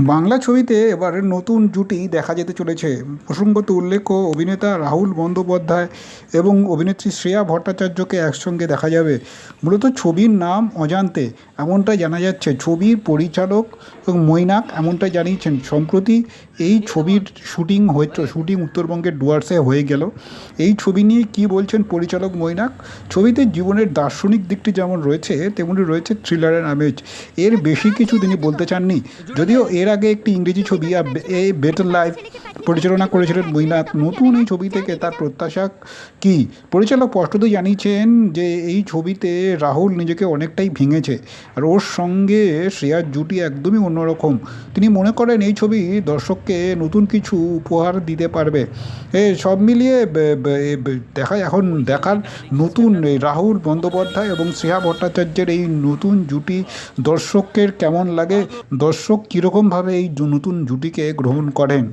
বাংলা ছবিতে এবার নতুন জুটি দেখা যেতে চলেছে। প্রসঙ্গত উল্লেখ্য, অভিনেতা রাহুল বন্দ্যোপাধ্যায় এবং অভিনেত্রী শ্রেয়া ভট্টাচার্যকে একসঙ্গে দেখা যাবে। মূলত ছবির নাম অজান্তে এমনটাই জানা যাচ্ছে। ছবির পরিচালক এবং মৈনাক এমনটাই জানিয়েছেন, সম্প্রতি এই ছবির শুটিং হয়েছে, শুটিং উত্তরবঙ্গের ডুয়ার্সে হয়ে গেল। এই ছবি নিয়ে কী বলছেন পরিচালক মৈনাক? ছবিতে জীবনের দার্শনিক দিকটি যেমন রয়েছে, তেমনি রয়েছে থ্রিলারের আমেজ। এর বেশি কিছু তিনি বলতে চাননি। যদিও এর আগে একটি ইংরেজি ছবি এ বেটার লাইফ পরিচালনা করেছিলেন মৈনাক। নতুন এই ছবি থেকে তার প্রত্যাশা কি? পরিচালক স্পষ্টতই জানিয়েছেন যে, এই ছবিতে রাহুল নিজেকে অনেকটাই ভেঙেছে আর ওর সঙ্গে শ্রেয়ার জুটি একদমই অন্যরকম। তিনি মনে করেন এই ছবি দর্শককে নতুন কিছু উপহার দিতে পারবে। এ, সব মিলিয়ে দেখা, এখন দেখার নতুন রাহুল বন্দ্যোপাধ্যায় এবং শ্রেয়া ভট্টাচার্যের এই নতুন জুটি দর্শকের কেমন লাগে? দর্শক কীরকমভাবে এই নতুন জুটিকে গ্রহণ করেন?